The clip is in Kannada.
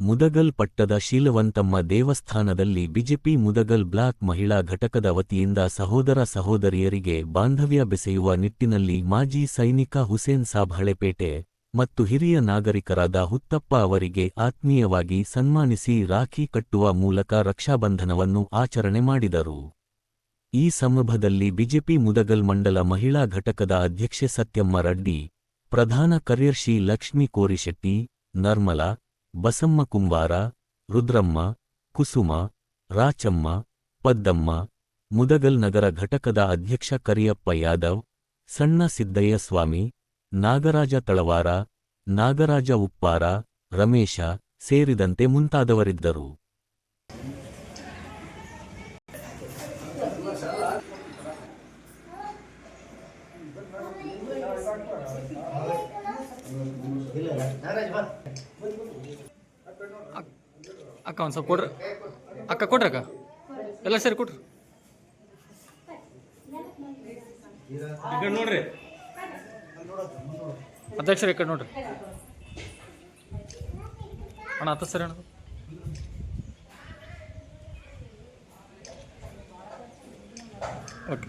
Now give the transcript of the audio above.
ಮುದಗಲ್ ಪಟ್ಟದ ಶೀಲವಂತಮ್ಮ ದೇವಸ್ಥಾನದಲ್ಲಿ ಬಿಜೆಪಿ ಮುದಗಲ್ ಬ್ಲಾಕ್ ಮಹಿಳಾ ಘಟಕದ ವತಿಯಿಂದ ಸಹೋದರ ಸಹೋದರಿಯರಿಗೆ ಬಾಂಧವ್ಯ ಬೆಸೆಯುವ ನಿಟ್ಟಿನಲ್ಲಿ ಮಾಜಿ ಸೈನಿಕ ಹುಸೇನ್ ಸಾಬ್ ಹಳೆಪೇಟೆ ಮತ್ತು ಹಿರಿಯ ನಾಗರಿಕರಾದ ಹುತ್ತಪ್ಪ ಅವರಿಗೆ ಆತ್ಮೀಯವಾಗಿ ಸನ್ಮಾನಿಸಿ ರಾಖಿ ಕಟ್ಟುವ ಮೂಲಕ ರಕ್ಷಾಬಂಧನವನ್ನು ಆಚರಣೆ ಮಾಡಿದರು. ಈ ಸಂದರ್ಭದಲ್ಲಿ ಬಿಜೆಪಿ ಮುದಗಲ್ ಮಂಡಲ ಮಹಿಳಾ ಘಟಕದ ಅಧ್ಯಕ್ಷೆ ಸತ್ಯಮ್ಮ ರೆಡ್ಡಿ, ಪ್ರಧಾನ ಕಾರ್ಯದರ್ಶಿ ಲಕ್ಷ್ಮೀ ಕೋರಿಶೆಟ್ಟಿ, ನರ್ಮಲಾ ಬಸಮ್ಮ ಕುಂಬಾರ ರುದ್ರಮ್ಮ, ಕುಸುಮ, ರಾಚಮ್ಮ, ಪದ್ದಮ್ಮ, ಮುದಗಲ್ ನಗರ ಘಟಕದ ಅಧ್ಯಕ್ಷ ಕರಿಯಪ್ಪ ಯಾದವ್, ಸಣ್ಣ ಸಿದ್ದಯ್ಯ ಸ್ವಾಮಿ, ನಾಗರಾಜ ತಳವಾರ, ನಾಗರಾಜ ಉಪ್ಪಾರ, ರಮೇಶ ಸೇರಿದಂತೆ ಮುಂತಾದವರಿದ್ದರು. ಅಕ್ಕ ಒಂದು ಸ್ವಲ್ಪ ಕೊಡ್ರಿ. ಅಕ್ಕ ಕೊಡ್ರಿ ಅಕ್ಕ. ಎಲ್ಲ ಸೇರಿ ಕೊಡ್ರಿ. ನೋಡ್ರಿ ಅಧ್ಯಕ್ಷ ಈ ಕಡೆ ನೋಡ್ರಿ. ಅಣ್ಣ ಅತ್ತ ಸರಿ ಅಣ್ಣ. ಓಕೆ